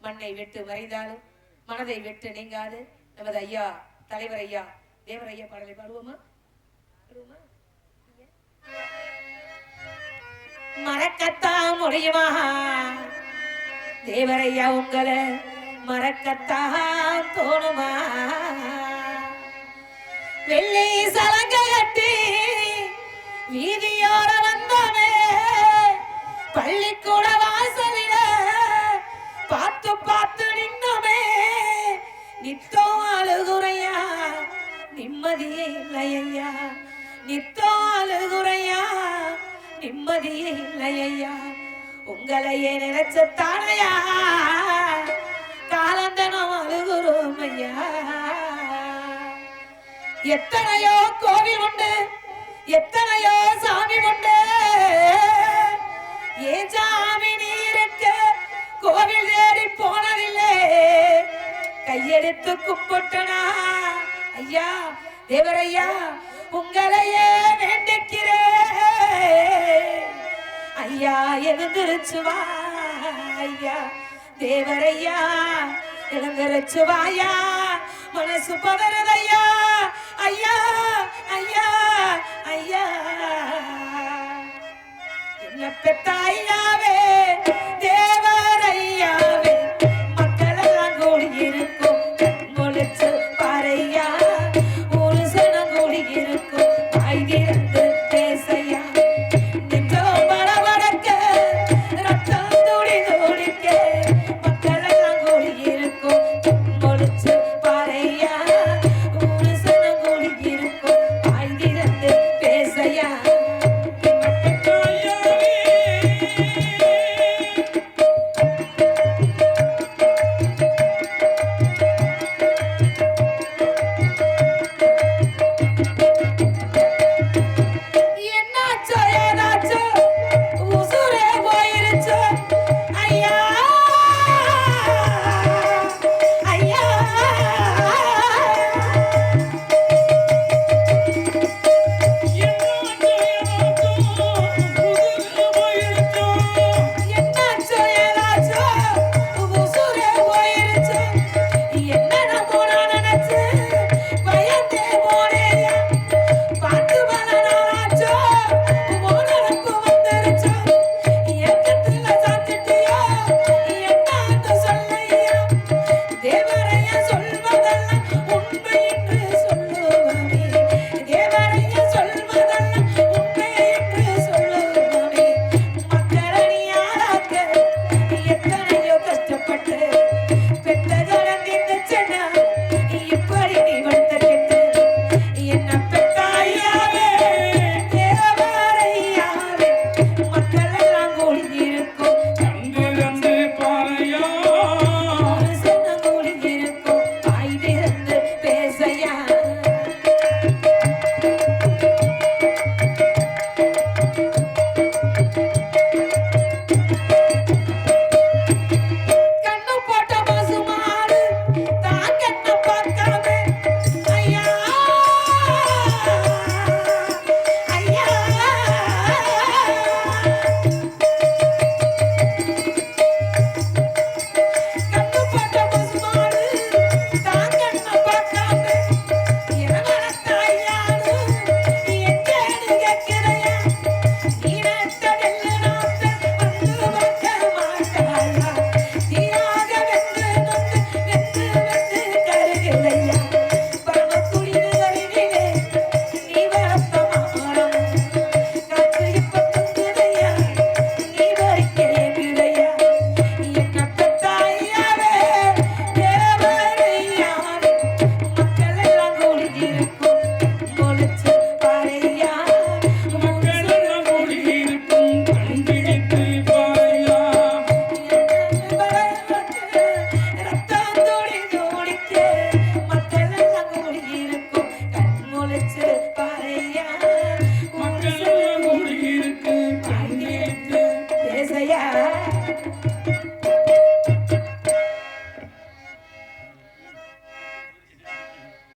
மண்ணை வெட்டு வரைந்தாலும் மனதை வெட்டு நீங்காது. நமது ஐயா தலைவர் ஐயா தேவர் ஐயா பாடலை பாடுவோமா? மறக்கத்தான் முடியுமா? தேவரையா உங்களை மறக்கத்தான் தோணுமா? வெள்ளி சலங்க கட்டி வீதியோர வந்தோமே பள்ளிக்கூட நித்தோ அழுகுறையா நிம்மதியே இல்லையா நித்தோ அழுகுறையா நிம்மதியே இல்லையா உங்களையே நினைச்சத்தானையா காலந்தனம் அழுகுறோம் ஐயா. எத்தனையோ கோவில் உண்டு எத்தனையோ எடுத்து கும்பிட்டனா ஐயா தேவரையா உங்களையே வேண்டிக்கிறேன். ஐயா எழுந்திருச்சுவா ஐயா. தேவரையா எழுந்திருச்சுவாயா மனசு பதறதையா ஐயா ஐயா ஐயா. என்ன பெத்தாய்?